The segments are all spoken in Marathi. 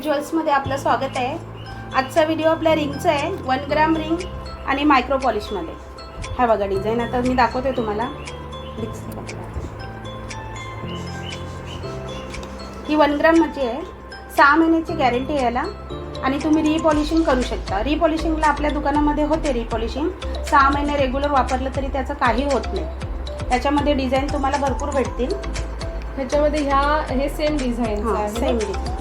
ग्रेट ज्वेल्समध्ये आपलं स्वागत आहे. आजचा व्हिडिओ आपल्या रिंगचा आहे. वन ग्राम रिंग आणि मायक्रो पॉलिशमध्ये. हा बघा डिझाईन. आता मी दाखवते तुम्हाला? ही वन ग्रामची आहे. सहा महिन्याची गॅरंटी आहे याला. आणि तुम्ही रिपॉलिशिंग करू शकता. रिपॉलिशिंगला आपल्या दुकानामध्ये होते रिपॉलिशिंग. सहा महिने रेग्युलर वापरलं तरी त्याचं काही होत नाही. त्याच्यामध्ये डिझाईन तुम्हाला भरपूर भेटतील. ह्याच्यामध्ये ह्या हे सेम डिझाईन हां सेम? डिझाईन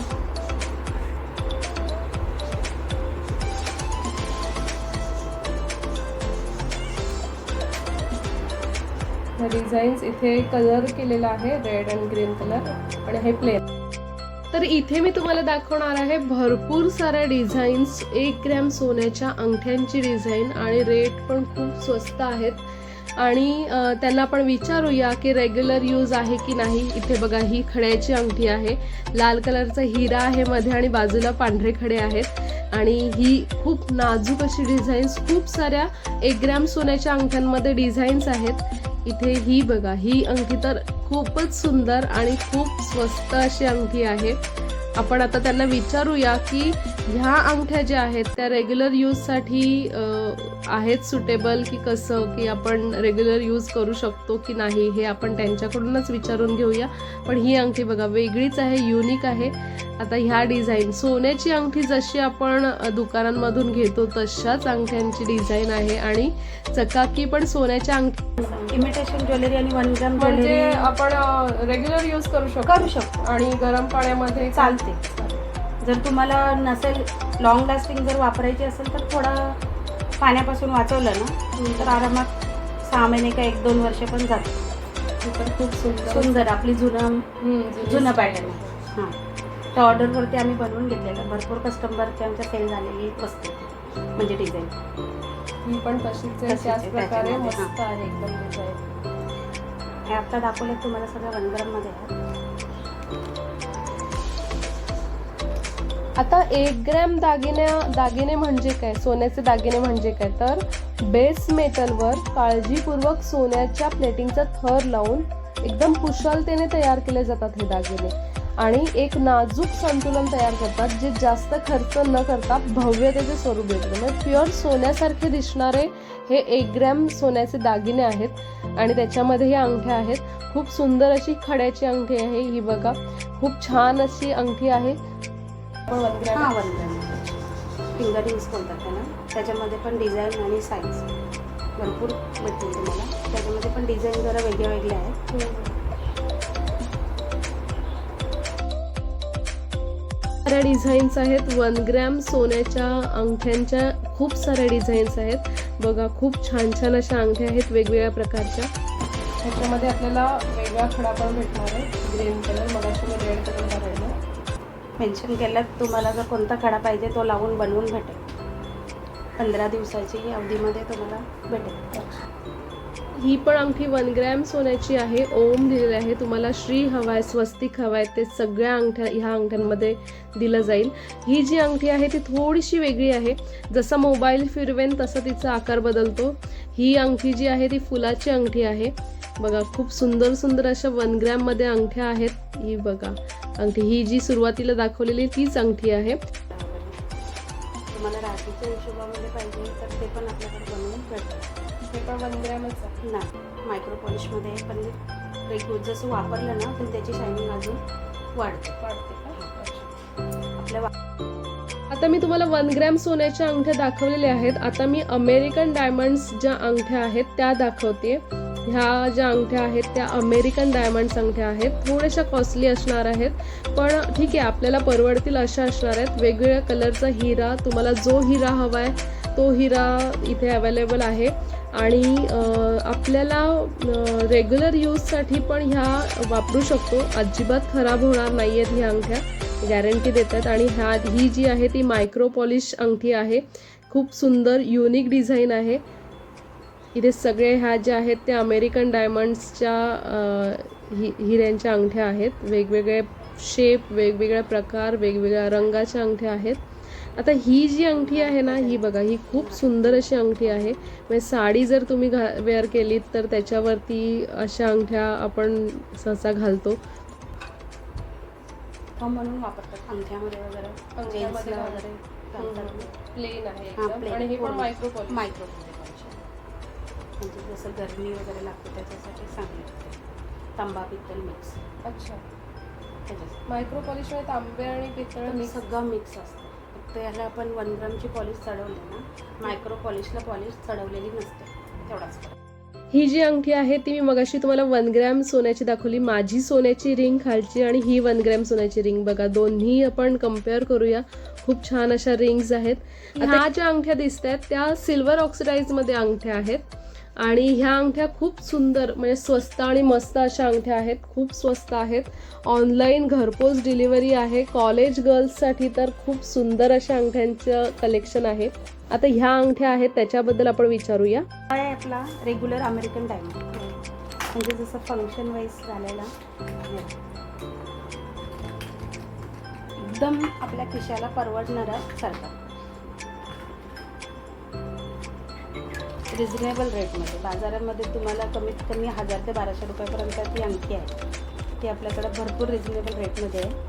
डिझाईन्स इथे कलर केलेला आहे रेड अँड ग्रीन कलर आणि हे प्लेन तर इथे मी तुम्हाला दाखवणार आहे भरपूर साऱ्या डिझाईन्स एक ग्रॅम सोन्याच्या अंगठ्यांची डिझाईन आणि रेट पण खूप स्वस्त आहेत. आणि त्यांना आपण विचारूया की रेग्युलर यूज आहे की नाही. इथे बघा ही खड्याची अंगठी आहे. लाल कलरचा हिरा आहे मध्ये आणि बाजूला पांढरे खडे आहेत. आणि ही खूप नाजूक अशी डिझाईन्स खूप साऱ्या एक ग्रॅम सोन्याच्या अंगठ्यांमध्ये डिझाईन्स आहेत. इथे ही बघा ही अंगठी तर खूपच सुंदर आणि खूप स्वस्त अशी अंगठी आहे. आपण आता त्यांना विचारूया की ह्या अंगठ्या ज्या आहेत त्या रेग्युलर यूजसाठी आहेत सुटेबल की कसं की आपण रेग्युलर यूज करू शकतो की नाही हे आपण त्यांच्याकडूनच विचारून घेऊया. पण ही अंगठी बघा वेगळीच आहे युनिक आहे. आता ह्या डिझाईन सोन्याची अंगठी जशी आपण दुकानांमधून घेतो तशाच अंगठ्यांची डिझाईन आहे. आणि चकाकी पण सोन्याच्या अंगठी इमिटेशन ज्वेलरी आणि वन ग्राम म्हणजे ज्वेलरी आपण रेग्युलर यूज करू शकतो. करू शकतो. आणि गरम पाण्यामध्ये चालते. जर तुम्हाला नसेल लॉंग लास्टिंग जर वापरायची असेल तर थोडं पाण्यापासून वाचवलं ना तर आरामात सहा महिने का एक दोन वर्ष पण जाते तर खूप सुंदर. सुंदर आपली जुनं जुनी पॅटर्न हां. त्या ऑर्डरवरती आम्ही बनवून घेतलेलं. भरपूर कस्टमरची आमच्या सेल झालेली वस्तू म्हणजे डिझाईन ही पण तशीच प्रकारे मस्त आहे एकदम डिझाईन हे आता दाखवले तुम्हाला सगळं वन ग्राममध्ये आहे आता एक ग्रॅम दागिने दागिने म्हणजे काय? सोन्याचे दागिने म्हणजे काय? तर बेस मेटलवर काळजीपूर्वक सोन्याच्या प्लेटिंगचा थर लावून एकदम कुशलतेने तयार केले जातात हे दागिने. आणि एक नाजूक संतुलन तयार करतात जे जास्त खर्च न करता भव्यतेचे स्वरूप देतात म्हणजे प्युअर सोन्यासारखे दिसणारे हे एक ग्रॅम सोन्याचे दागिने आहेत आणि त्याच्यामध्ये हे अंगठ्या आहेत. खूप सुंदर अशी खड्याची अंगठी आहे ही बघा. खूप छान अशी अंगठी आहे. हां वन ग्राम फिंगर रिंग्स बोलतात त्याला. त्याच्यामध्ये पण डिझाईन आणि साईज भरपूर भेटतील तुम्हाला त्याच्यामध्ये पण डिझाईन जरा वेगळ्या वेगळ्या आहेत. साऱ्या डिझाईन्स आहेत. वन ग्रॅम सोन्याच्या अंगठ्यांच्या खूप साऱ्या डिझाईन्स आहेत. बघा खूप छान छान अशा अंगठ्या आहेत वेगवेगळ्या प्रकारच्या. ह्याच्यामध्ये आपल्याला वेगळा खडा पण भेटणार आहे. ग्रीन कलर मगाशी रेड कलर मेन्शन केलं तुम्हाला जर कोणता खडा पाहिजे तो लावून बनवून भेटेल. पंधरा दिवसाची अवधीमध्ये तुम्हाला भेटेल. ही पण अंगठी वन ग्रॅम सोन्याची आहे. ओम दिलेली आहे. तुम्हाला श्री हवाय स्वस्तिक हवाय ते सगळ्या अंगठ्या ह्या अंगठ्यांमध्ये दिलं जाईल. ही जी अंगठी आहे ती थोडीशी वेगळी आहे. जसं मोबाईल फिरवेन तसं तिचा आकार बदलतो. ही अंगठी जी आहे ती फुलाची अंगठी आहे. बघा खूप सुंदर सुंदर अशा वन ग्रॅममध्ये अंगठ्या आहेत. ही बघा अंगठी ही जी सुरुवातीला दाखवलेली तीच अंगठी आहे. तुम्हाला राशीच्या हिशोबामध्ये पाहिजे तर ते पण आपल्याकडे बनवून भेटतं. हे पण वन ग्रॅमच आहे. ना मायक्रो पॉलिशमध्ये पण रेग्युलर जसं वापरलं ना तर त्याची शायनिंग अजून वाढते. आपल्या वा- आता मी तुम्हाला वन ग्रॅम सोन्याच्या अंगठ्या दाखवलेल्या आहेत. आता मी अमेरिकन डायमंड्स ज्या अंगठ्या आहेत त्या दाखवते. ह्या ज्या अंगठ्या आहेत त्या अमेरिकन डायमंड्स अंगठ्या आहेत. थोड्याशा कॉस्टली असणार आहेत पण ठीक आहे आपल्याला परवडतील अशा असणार आहेत. वेगवेगळ्या कलरचा हिरा तुम्हाला जो हिरा हवा आहे तो हिरा इथे अवेलेबल आहे. आणि आपल्याला रेग्युलर यूजसाठी पण ह्या वापरू शकतो. अजिबात खराब होणार नाही आहेत ह्या अंगठ्या. गॅरंटी देतात. आणि ह्या ही जी आहे ती मायक्रो पॉलिश अंगठी आहे. खूप सुंदर युनिक डिझाईन आहे. इथे सगळे ह्या ज्या आहेत त्या अमेरिकन डायमंड्सच्या हि हिऱ्यांच्या अंगठ्या आहेत. वेगवेगळे शेप वेगवेगळ्या प्रकार वेगवेगळ्या रंगाच्या अंगठ्या आहेत. आता ही जी अंगठी आहे ना ही बघा ही खूप सुंदर अशी अंगठी आहे. म्हणजे साडी जर तुम्ही घा वेअर केलीत तर त्याच्यावरती अशा अंगठ्या आपण सहसा घालतो. म्हणून वापरतात अंगठ्यामध्ये वगैरे. प्लेन आहे हा. आणि हे पण. मायक्रो मायक्रो म्हणजे जसं गरमी वगैरे लागते त्याच्यासाठी चांगले असते. तांबा पित्तल मिक्स अच्छा. त्याच्यासाठी. मायक्रो पॉलिशमध्ये तांबे आणि पितळ मिक्स सगळं मिक्स असतं. फक्त याला आपण वन ग्रामची पॉलिश चढवली ना मायक्रो पॉलिशला पॉलिश चढवलेली नसते. तेवढाच. ही जी अंगठी आहे ती मी मगाशी तुम्हाला वन ग्रॅम सोन्याची दाखवली. माझी सोन्याची रिंग खालची आणि ही वन ग्रॅम सोन्याची रिंग बघा दोन्ही आपण कंपेअर करूया. खूप छान अशा रिंग्स आहेत. ह्या ज्या अंगठ्या दिसत आहेत त्या सिल्वर ऑक्सिडाईजमध्ये अंगठ्या आहेत. आणि ह्या अंगठ्या खूप सुंदर म्हणजे स्वस्त आणि मस्त अशा अंगठ्या आहेत खूप स्वस्त आहेत. ऑनलाईन घरपोच डिलिव्हरी आहे. कॉलेज गर्ल्ससाठी तर खूप सुंदर अशा अंगठ्यांचं कलेक्शन आहे. आता ह्या अंगठ्या आहेत त्याच्याबद्दल आपण विचारूया. काय आहे आपला रेग्युलर अमेरिकन डायमंड म्हणजे जसं फंक्शन वाईज झालेला. एकदम आपल्या खिशाला परवडणारा सारखा रिझनेबल रेटमध्ये बाजारामध्ये तुम्हाला कमीत कमी हजार ते बाराशे रुपयापर्यंत ती अंगठी आहे. ती आपल्याकडे भरपूर रिझनेबल रेटमध्ये आहे.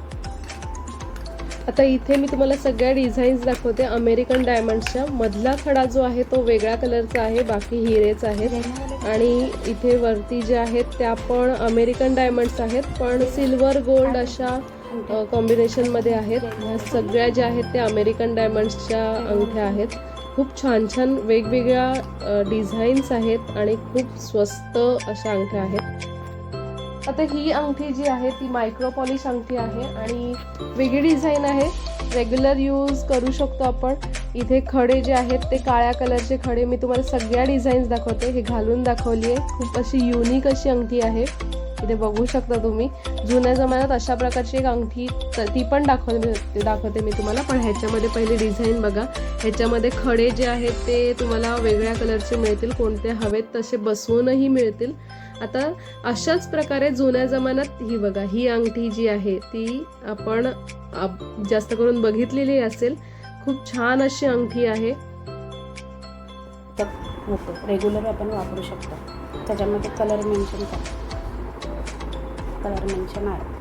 आता इथे मी तुम्हाला सगळ्या डिझाईन्स दाखवते. अमेरिकन डायमंडच्या मधला खडा जो आहे तो वेगळ्या कलरचा आहे बाकी हिरेच आहेत आणि इथे वरती जे आहेत त्या पण अमेरिकन डायमंड्स आहेत पण सिल्वर गोल्ड अशा कॉम्बिनेशनमध्ये आहेत. ह्या सगळ्या ज्या आहेत त्या अमेरिकन डायमंड्सच्या अंगठ्या आहेत. खूप छान छान वेगवेगळ्या डिझाईन्स आहेत आणि खूप स्वस्त अशा अंगठ्या आहेत. आता ही अंगठी जी आहे ती मायक्रो पॉलिश अंगठी आहे आणि वेगळी डिझाईन आहे. रेग्युलर यूज करू शकतो आपण. इथे खडे जे आहेत ते काळ्या कलरचे खडे. मी तुम्हाला सगळ्या डिझाईन्स दाखवते. हे घालून दाखवली आहे खूप अशी युनिक अशी अंगठी आहे. इथे बघू शकता तुम्ही. जुन्या जमान्यात अशा प्रकारची एक अंगठी ती पण दाखवते दाखवते मी तुम्हाला. पण ह्याच्यामध्ये पहिली डिझाईन बघा. ह्याच्यामध्ये खडे जे आहेत ते तुम्हाला वेगळ्या कलरचे मिळतील कोणते हवेत तसे बसवूनही मिळतील. आता अशाच प्रकारे जुन्या जमान्यात ही बघा ही अंगठी जी आहे ती आपण आप- जास्त करून बघितलेली असेल. खूप छान अशी अंगठी आहे. होतो रेग्युलर आपण वापरू शकतो. त्याच्यामध्ये कलर मेन्शन करा. कलर मेन्शन आहे.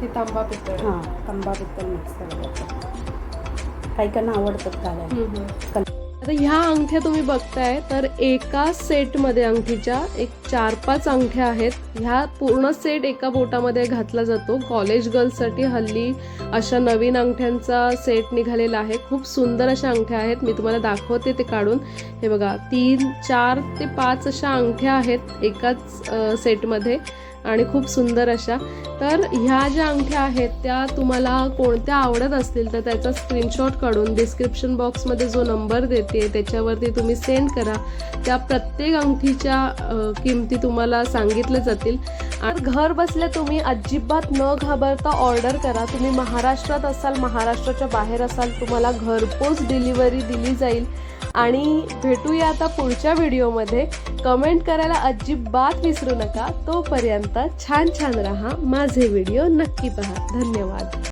ही तांबा पितळ. हां. तांबा पित्तल मिक्स करायचं. काही आवडतात घालायला आता ह्या अंगठ्या तुम्ही बघताय तर एका सेटमध्ये अंगठीच्या एक चार पाच अंगठ्या आहेत. ह्या पूर्ण सेट एका बोटामध्ये घातला जातो. कॉलेज गर्ल्ससाठी हल्ली अशा नवीन अंगठ्यांचा सेट निघालेला आहे. खूप सुंदर अशा अंगठ्या आहेत. मी तुम्हाला दाखवते ते काढून. हे बघा तीन चार ते पाच अशा अंगठ्या आहेत एकाच सेटमध्ये. आणि खूप सुंदर अशा. तर ह्या ज्या अंगठ्या आहेत त्या तुम्हाला कोणत्या आवडत असतील तर त्याचा स्क्रीनशॉट काढून डिस्क्रिप्शन बॉक्समध्ये जो नंबर देते त्याच्यावरती तुम्ही सेंड करा. त्या प्रत्येक अंगठीच्या किमती तुम्हाला सांगितल्या जातील. आणि घर बसल्या तुम्ही अजिबात न घाबरता ऑर्डर करा. तुम्ही महाराष्ट्रात असाल महाराष्ट्राच्या बाहेर असाल तुम्हाला घरपोच डिलिव्हरी दिली जाईल. आणि भेटूया आता पुढच्या व्हिडिओमध्ये कमेंट करायला अजिबात विसरू नका. तोपर्यंत छान छान राहा माझे व्हिडिओ नक्की पहा. धन्यवाद.